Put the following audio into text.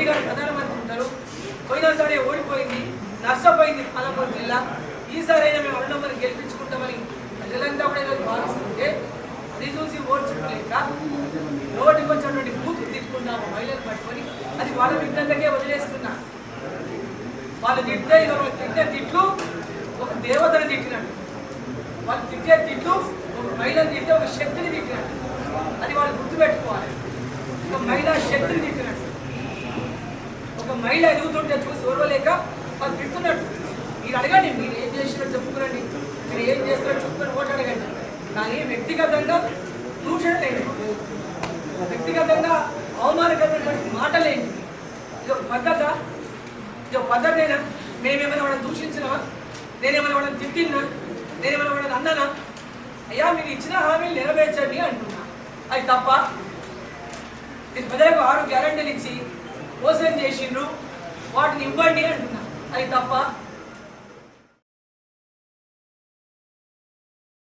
మోదీ గారు ప్రధానమంత్రి ఉంటారు. పోయినసారి ఓడిపోయింది నష్టపోయింది పాలమూరు జిల్లా. ఈసారి అయినా మేము అన్నమ్మని గెలిపించుకుంటామని ప్రజలంతా కూడా ఈరోజు భావిస్తుంటే అది చూసి ఓటు చుట్టలేక రోడ్డుకి వచ్చినటువంటి బూతులు తిట్టుకుంటాము మహిళలు పట్టుకొని. అది వాళ్ళ విజ్ఞతకే వదిలేస్తున్నా. వాళ్ళు తిట్టే వాళ్ళు తిట్టే తిట్లు ఒక దేవతను తిట్టినట్టు వాళ్ళు తిట్టే తిట్లు ఒక మహిళను తిట్టే ఒక శక్తిని తిట్టినట్టు అది వాళ్ళు గుర్తుపెట్టుకోవాలి. ఒక మహిళా శక్తిని తిట్టినట్టు మహిళ ఎదుగుతుంటే చూసి ఓర్వలేక వాళ్ళు తిడుతున్నట్టు. మీరు అడగండి మీరు ఏం చేసినట్టు చెప్పుకోరండి. మీరు ఏం చేస్తున్నారో చెప్పుకొని ఓటు అడగండి. కానీ వ్యక్తిగతంగా దూషణ లేదు. వ్యక్తిగతంగా అవమానకరమైనటువంటి మాటలేంటి ఇది ఒక పద్ధత ఇది ఒక పద్ధతేనా మేమేమైనా వాళ్ళని దూషించినా నేనేమైనా వాళ్ళని తిట్టినా? నేనేమైనా వాళ్ళని అన్నానా? అయ్యా మీరు ఇచ్చిన హామీలు నెరవేర్చండి అంటున్నా. అది తప్ప మీరు ప్రజలకు ఆరు గ్యారంటీలు ఇచ్చి మోసం చేసిండ్రు. వాటిని ఇవ్వండి అంటున్నా. అది తప్ప